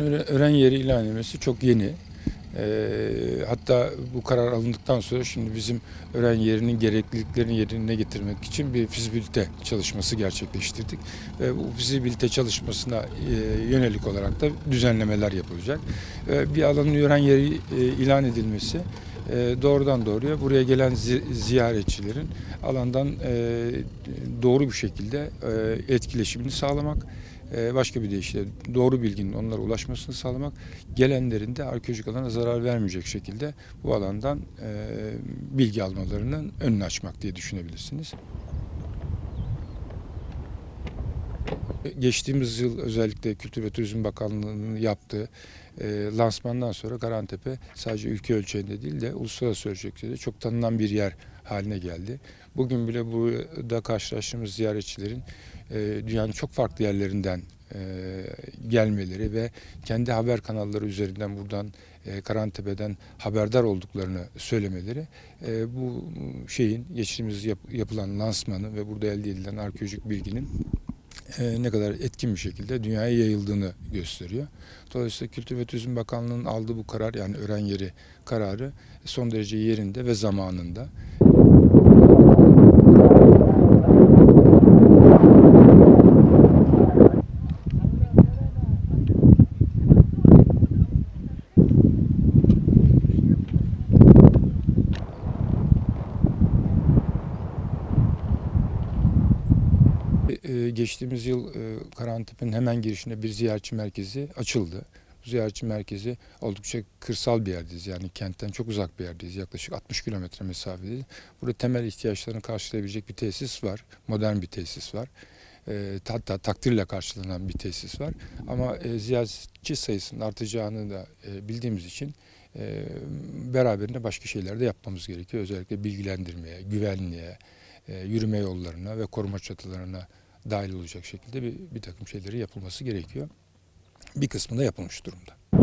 Öğren yeri ilan edilmesi çok yeni. Ee, hatta bu karar alındıktan sonra şimdi bizim öğren yerinin gerekliliklerini yerine getirmek için bir fizibilite çalışması gerçekleştirdik. Ve bu fizibilite çalışmasına e, yönelik olarak da düzenlemeler yapılacak. Ve bir alanın öğren yeri e, ilan edilmesi e, doğrudan doğruya buraya gelen zi- ziyaretçilerin alandan e, doğru bir şekilde e, etkileşimini sağlamak başka bir deyişle doğru bilginin onlara ulaşmasını sağlamak, gelenlerin de arkeolojik alana zarar vermeyecek şekilde bu alandan e, bilgi almalarının önünü açmak diye düşünebilirsiniz. Geçtiğimiz yıl özellikle Kültür ve Turizm Bakanlığı'nın yaptığı e, lansmandan sonra Karantepe sadece ülke ölçeğinde değil de uluslararası ölçekte de çok tanınan bir yer haline geldi. Bugün bile burada karşılaştığımız ziyaretçilerin e, dünyanın çok farklı yerlerinden e, gelmeleri ve kendi haber kanalları üzerinden buradan e, Karantepe'den haberdar olduklarını söylemeleri e, bu şeyin geçtiğimiz yap- yapılan lansmanı ve burada elde edilen arkeolojik bilginin e, ne kadar etkin bir şekilde dünyaya yayıldığını gösteriyor. Dolayısıyla Kültür ve Turizm Bakanlığı'nın aldığı bu karar yani öğren yeri kararı son derece yerinde ve zamanında. E, Geçtiğimiz yıl e, hemen girişinde bir ziyaretçi merkezi açıldı. Bu ziyaretçi merkezi oldukça kırsal bir yerdeyiz. Yani kentten çok uzak bir yerdeyiz. Yaklaşık 60 kilometre mesafedeyiz. Burada temel ihtiyaçlarını karşılayabilecek bir tesis var. Modern bir tesis var. E, hatta takdirle karşılanan bir tesis var. Ama e, ziyaretçi sayısının artacağını da e, bildiğimiz için e, beraberinde başka şeyler de yapmamız gerekiyor. Özellikle bilgilendirmeye, güvenliğe, e, yürüme yollarına ve koruma çatılarına dahil olacak şekilde bir, bir takım şeyleri yapılması gerekiyor. Bir kısmı da yapılmış durumda.